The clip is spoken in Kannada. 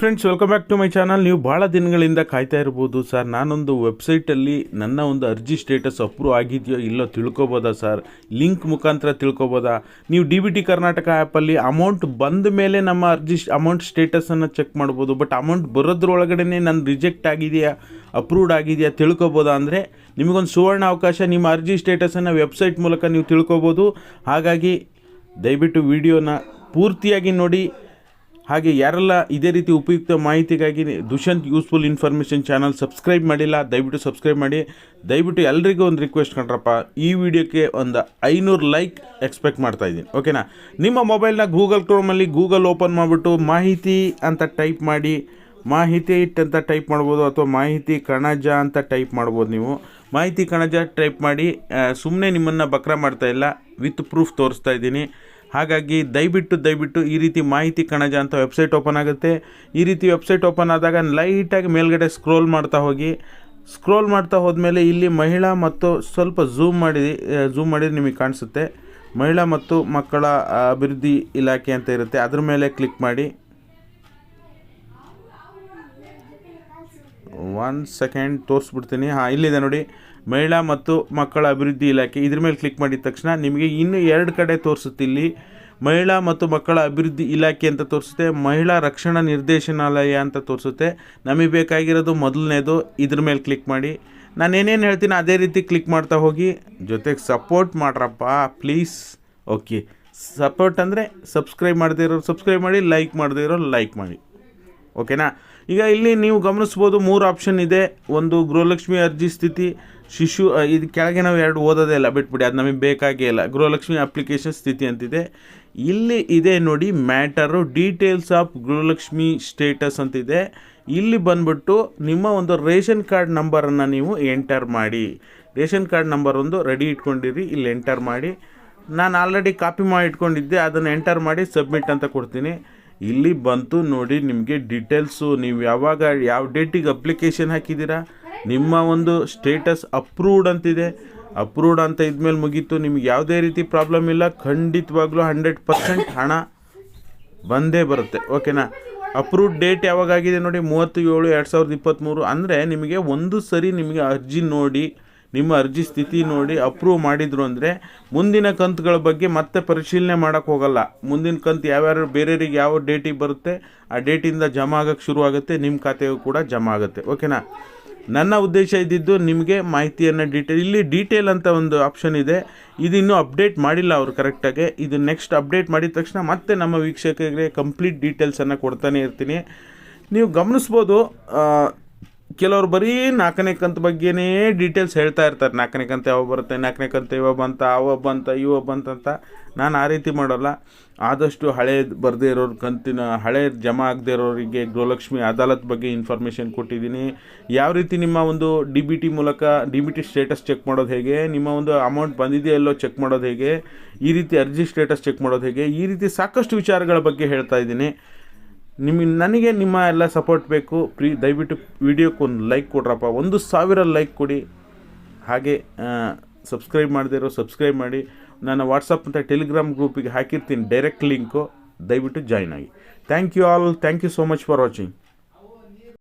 Friends welcome back to my channel ನೀವು ಭಾಳ ದಿನಗಳಿಂದ ಕಾಯ್ತಾ ಇರ್ಬೋದು ಸರ್. ನಾನೊಂದು ವೆಬ್ಸೈಟಲ್ಲಿ ನನ್ನ ಒಂದು ಅರ್ಜಿ ಸ್ಟೇಟಸ್ ಅಪ್ರೂವ್ ಆಗಿದೆಯೋ ಇಲ್ಲೋ ತಿಳ್ಕೊಬೋದಾ ಸರ್? ಲಿಂಕ್ ಮುಖಾಂತರ ತಿಳ್ಕೊಬೋದಾ? ನೀವು ಡಿ ಬಿ ಟಿ ಕರ್ನಾಟಕ ಆ್ಯಪಲ್ಲಿ ಅಮೌಂಟ್ ಬಂದ ಮೇಲೆ ನಮ್ಮ ಅರ್ಜಿ ಅಮೌಂಟ್ ಸ್ಟೇಟಸನ್ನು ಚೆಕ್ ಮಾಡ್ಬೋದು. ಬಟ್ ಅಮೌಂಟ್ ಬರೋದ್ರೊಳಗಡೆ ನನ್ನ ರಿಜೆಕ್ಟ್ ಆಗಿದೆಯಾ? ಅಪ್ರೂವ್ಡ್ ಆಗಿದೆಯಾ? ತಿಳ್ಕೊಬೋದಾ? ಅಂದರೆ ನಿಮಗೊಂದು ಸುವರ್ಣ ಅವಕಾಶ ನಿಮ್ಮ ಅರ್ಜಿ ಸ್ಟೇಟಸನ್ನು ವೆಬ್ಸೈಟ್ ಮೂಲಕ ನೀವು ತಿಳ್ಕೊಬೋದು. ಹಾಗಾಗಿ ದಯವಿಟ್ಟು ವಿಡಿಯೋನ ಪೂರ್ತಿಯಾಗಿ ನೋಡಿ. ಹಾಗೆ ಯಾರೆಲ್ಲ ಇದೇ ರೀತಿ ಉಪಯುಕ್ತ ಮಾಹಿತಿಗಾಗಿ Dushyanth useful information channel subscribe ಮಾಡಿಲ್ಲ, ದಯವಿಟ್ಟು ಸಬ್ಸ್ಕ್ರೈಬ್ ಮಾಡಿ. ದಯವಿಟ್ಟು ಎಲ್ರಿಗೂ ಒಂದು ರಿಕ್ವೆಸ್ಟ್ ಕಂಡ್ರಪ್ಪ ಈ ವಿಡಿಯೋಕ್ಕೆ ಒಂದು ಐನೂರು ಲೈಕ್ ಎಕ್ಸ್ಪೆಕ್ಟ್ ಮಾಡ್ತಾ ಇದ್ದೀನಿ, ಓಕೆನಾ? ನಿಮ್ಮ ಮೊಬೈಲ್ನ ಗೂಗಲ್ ಕ್ರೋಮಲ್ಲಿ ಗೂಗಲ್ ಓಪನ್ ಮಾಡಿಬಿಟ್ಟು ಮಾಹಿತಿ ಅಂತ ಟೈಪ್ ಮಾಡಿ, ಮಾಹಿತಿ ಇಟ್ ಅಂತ ಟೈಪ್ ಮಾಡ್ಬೋದು ಅಥವಾ ಮಾಹಿತಿ ಕಣಜ ಅಂತ ಟೈಪ್ ಮಾಡ್ಬೋದು ನೀವು. ಮಾಹಿತಿ ಕಣಜ ಟೈಪ್ ಮಾಡಿ ಸುಮ್ಮನೆ ನಿಮ್ಮನ್ನು ಬಕ್ರ ಮಾಡ್ತಾ ಇಲ್ಲ, ವಿತ್ ಪ್ರೂಫ್ ತೋರಿಸ್ತಾ ಇದ್ದೀನಿ. ಹಾಗಾಗಿ ದಯವಿಟ್ಟು ದಯವಿಟ್ಟು ಈ ರೀತಿ ಮಾಹಿತಿ ಕಣಜ ಅಂತ ವೆಬ್ಸೈಟ್ ಓಪನ್ ಆಗುತ್ತೆ. ಈ ರೀತಿ ವೆಬ್ಸೈಟ್ ಓಪನ್ ಆದಾಗ ಲೈಟಾಗಿ ಮೇಲ್ಗಡೆ ಸ್ಕ್ರೋಲ್ ಮಾಡ್ತಾ ಹೋಗಿ. ಸ್ಕ್ರೋಲ್ ಮಾಡ್ತಾ ಹೋದ್ಮೇಲೆ ಇಲ್ಲಿ ಮಹಿಳಾ ಮತ್ತು ಸ್ವಲ್ಪ ಝೂಮ್ ಮಾಡಿ, ಝೂಮ್ ಮಾಡಿದ್ರೆ ನಿಮಗೆ ಕಾಣಿಸುತ್ತೆ. ಮಹಿಳಾ ಮತ್ತು ಮಕ್ಕಳ ಅಭಿವೃದ್ಧಿ ಇಲಾಖೆ ಅಂತ ಇರುತ್ತೆ. ಅದ್ರ ಮೇಲೆ ಕ್ಲಿಕ್ ಮಾಡಿ. ಒನ್ ಸೆಕೆಂಡ್ ತೋರಿಸ್ಬಿಡ್ತೀನಿ. ಹಾಂ, ಇಲ್ಲಿದೆ ನೋಡಿ. ಮಹಿಳಾ ಮತ್ತು ಮಕ್ಕಳ ಅಭಿವೃದ್ಧಿ ಇಲಾಖೆ. ಇದ್ರ ಮೇಲೆ ಕ್ಲಿಕ್ ಮಾಡಿದ ತಕ್ಷಣ ನಿಮಗೆ ಇನ್ನೂ ಎರಡು ಕಡೆ ತೋರಿಸುತ್ತೆ ಇಲ್ಲಿ. ಮಹಿಳಾ ಮತ್ತು ಮಕ್ಕಳ ಅಭಿವೃದ್ಧಿ ಇಲಾಖೆ ಅಂತ ತೋರಿಸುತ್ತೆ. ಮಹಿಳಾ ರಕ್ಷಣಾ ನಿರ್ದೇಶನಾಲಯ ಅಂತ ತೋರಿಸುತ್ತೆ. ನಮಗೆ ಬೇಕಾಗಿರೋದು ಮೊದಲನೇದು. ಇದ್ರ ಮೇಲೆ ಕ್ಲಿಕ್ ಮಾಡಿ. ನಾನು ಏನೇನು ಹೇಳ್ತೀನಿ ಅದೇ ರೀತಿ ಕ್ಲಿಕ್ ಮಾಡ್ತಾ ಹೋಗಿ. ಜೊತೆಗೆ ಸಪೋರ್ಟ್ ಮಾಡ್ರಪ್ಪ ಪ್ಲೀಸ್ ಓಕೆ ಸಪೋರ್ಟ್ ಅಂದರೆ ಸಬ್ಸ್ಕ್ರೈಬ್ ಮಾಡದೇ ಇರೋರು ಸಬ್ಸ್ಕ್ರೈಬ್ ಮಾಡಿ ಲೈಕ್ ಮಾಡದೇ ಇರೋರು ಲೈಕ್ ಮಾಡಿ. ಓಕೆನಾ ಈಗ ಇಲ್ಲಿ ನೀವು ಗಮನಿಸ್ಬೋದು ಮೂರು ಆಪ್ಷನ್ ಇದೆ. ಒಂದು ಗೃಹಲಕ್ಷ್ಮಿ ಅರ್ಜಿ ಸ್ಥಿತಿ, ಶಿಶು ಇದು ಕೆಳಗೆ ನಾವು ಎರಡು ಓದೋದೇ ಇಲ್ಲ, ಬಿಟ್ಬಿಡಿ, ಅದು ನಮಗೆ ಬೇಕಾಗೇ ಇಲ್ಲ. ಗೃಹಲಕ್ಷ್ಮಿ ಅಪ್ಲಿಕೇಶನ್ ಸ್ಥಿತಿ ಅಂತಿದೆ. ಇಲ್ಲಿ ಇದೆ ನೋಡಿ matter details of Gruhalakshmi status ಅಂತಿದೆ. ಇಲ್ಲಿ ಬಂದ್ಬಿಟ್ಟು ನಿಮ್ಮ ಒಂದು ರೇಷನ್ ಕಾರ್ಡ್ ನಂಬರನ್ನು ನೀವು ಎಂಟರ್ ಮಾಡಿ. ರೇಷನ್ ಕಾರ್ಡ್ ನಂಬರ್ ಒಂದು ರೆಡಿ ಇಟ್ಕೊಂಡಿರಿ, ಇಲ್ಲಿ ಎಂಟರ್ ಮಾಡಿ. ನಾನು ಆಲ್ರೆಡಿ ಕಾಪಿ ಮಾಡಿ ಇಟ್ಕೊಂಡಿದ್ದೆ ಅದನ್ನು ಎಂಟರ್ ಮಾಡಿ ಸಬ್ಮಿಟ್ ಅಂತ ಕೊಡ್ತೀನಿ. ಇಲ್ಲಿ ಬಂತು ನೋಡಿ ನಿಮಗೆ ಡೀಟೇಲ್ಸು ನೀವು ಯಾವಾಗ ಯಾವ ಡೇಟಿಗೆ ಅಪ್ಲಿಕೇಶನ್ ಹಾಕಿದ್ದೀರಾ? ನಿಮ್ಮ ಒಂದು ಸ್ಟೇಟಸ್ ಅಪ್ರೂವ್ಡ್ ಅಂತಿದೆ. ಅಪ್ರೂವ್ಡ್ ಅಂತ ಇದ್ಮೇಲೆ ಮುಗೀತು. ನಿಮ್ಗೆ ಯಾವುದೇ ರೀತಿ ಪ್ರಾಬ್ಲಮ್ ಇಲ್ಲ. ಖಂಡಿತವಾಗ್ಲೂ ಹಂಡ್ರೆಡ್ ಪರ್ಸೆಂಟ್ ಹಣ ಬಂದೇ ಬರುತ್ತೆ. ಓಕೆನಾ ಅಪ್ರೂವ್ಡ್ ಡೇಟ್ ಯಾವಾಗ ಆಗಿದೆ ನೋಡಿ ಮೂವತ್ತು ಏಳು ಎರಡು ಸಾವಿರದ ಇಪ್ಪತ್ತ್ಮೂರು ಅಂದರೆ ನಿಮಗೆ ಒಂದು ಸರಿ ನಿಮಗೆ ಅರ್ಜಿ ನೋಡಿ ನಿಮ್ಮ ಅರ್ಜಿ ಸ್ಥಿತಿ ನೋಡಿ ಅಪ್ರೂವ್ ಮಾಡಿದ್ರು ಅಂದರೆ ಮುಂದಿನ ಕಂತುಗಳ ಬಗ್ಗೆ ಮತ್ತೆ ಪರಿಶೀಲನೆ ಮಾಡೋಕ್ಕೆ ಹೋಗಲ್ಲ. ಮುಂದಿನ ಕಂತು ಯಾವ್ಯಾರು ಬೇರೆಯವ್ರಿಗೆ ಯಾವ ಡೇಟಿಗೆ ಬರುತ್ತೆ, ಆ ಡೇಟಿಂದ ಜಮಾ ಆಗೋಕ್ಕೆ ಶುರು ಆಗುತ್ತೆ ನಿಮ್ಮ ಖಾತೆಗೂ ಕೂಡ ಜಮಾ ಆಗುತ್ತೆ. ಓಕೆನಾ ನನ್ನ ಉದ್ದೇಶ ಇದ್ದಿದ್ದು ನಿಮಗೆ ಮಾಹಿತಿಯನ್ನು ಡೀಟೇಲ್ ಇಲ್ಲಿ ಡೀಟೇಲ್ ಅಂತ ಒಂದು ಆಪ್ಷನ್ ಇದೆ. ಇದು ಇನ್ನೂ ಅಪ್ಡೇಟ್ ಮಾಡಿಲ್ಲ ಅವರು ಕರೆಕ್ಟಾಗಿ ಇದು ನೆಕ್ಸ್ಟ್ ಅಪ್ಡೇಟ್ ಮಾಡಿದ ತಕ್ಷಣ ಮತ್ತೆ ನಮ್ಮ ವೀಕ್ಷಕರಿಗೆ ಕಂಪ್ಲೀಟ್ ಡೀಟೇಲ್ಸನ್ನು ಕೊಡ್ತಾನೆ ಇರ್ತೀನಿ. ನೀವು ಗಮನಿಸ್ಬೋದು ಕೆಲವ್ರು ಬರೀ ನಾಲ್ಕನೇ ಕಂತು ಬಗ್ಗೆನೇ ಡೀಟೇಲ್ಸ್ ಹೇಳ್ತಾ ಇರ್ತಾರೆ. ನಾಲ್ಕನೇ ಕಂತು ಯಾವಾಗ ಬರುತ್ತೆ, ನಾಲ್ಕನೇ ಕಂತು ಯಾವಾಗ ಬಂತ ಅವ ಬಂತ ಇವ ಬಂತಂತ ನಾನು ಆ ರೀತಿ ಮಾಡೋಲ್ಲ. ಆದಷ್ಟು ಹಳೆ ಬರದೇ ಇರೋರು ಕಂತಿನ, ಹಳೆ ಜಮಾ ಆಗದೆ ಇರೋರಿಗೆ ಗೃಹಲಕ್ಷ್ಮಿ ಅದಾಲತ್ ಬಗ್ಗೆ ಇನ್ಫಾರ್ಮೇಷನ್ ಕೊಟ್ಟಿದ್ದೀನಿ. ಯಾವ ರೀತಿ ನಿಮ್ಮ ಒಂದು ಡಿ ಬಿ ಟಿ ಮೂಲಕ D B T status check ಮಾಡೋದು ಹೇಗೆ, ನಿಮ್ಮ ಒಂದು ಅಮೌಂಟ್ ಬಂದಿದೆಯೋ ಎಲ್ಲೋ ಚೆಕ್ ಮಾಡೋದು ಹೇಗೆ, ಈ ರೀತಿ ಅರ್ಜಿ ಸ್ಟೇಟಸ್ ಚೆಕ್ ಮಾಡೋದು ಹೇಗೆ, ಈ ರೀತಿ ಸಾಕಷ್ಟು ವಿಚಾರಗಳ ಬಗ್ಗೆ ಹೇಳ್ತಾ ಇದ್ದೀನಿ. ನಿಮಗೆ ನನಗೆ ನಿಮ್ಮ ಎಲ್ಲ ಸಪೋರ್ಟ್ ಬೇಕು. ಪ್ರೀ, ದಯವಿಟ್ಟು ವಿಡಿಯೋಕ್ಕೆ ಒಂದು ಲೈಕ್ ಕೊಡ್ರಪ್ಪ. ಒಂದು ಸಾವಿರ ಲೈಕ್ ಕೊಡಿ. ಹಾಗೆ ಸಬ್ಸ್ಕ್ರೈಬ್ ಮಾಡದೇ ಇರೋ ಸಬ್ಸ್ಕ್ರೈಬ್ ಮಾಡಿ. ನನ್ನ ವಾಟ್ಸಪ್ ಮತ್ತು ಟೆಲಿಗ್ರಾಮ್ ಗ್ರೂಪಿಗೆ ಹಾಕಿರ್ತೀನಿ. ಡೈರೆಕ್ಟ್ ಲಿಂಕು ದಯವಿಟ್ಟು ಜಾಯ್ನ್ ಆಗಿ. Thank you all thank you so much for watching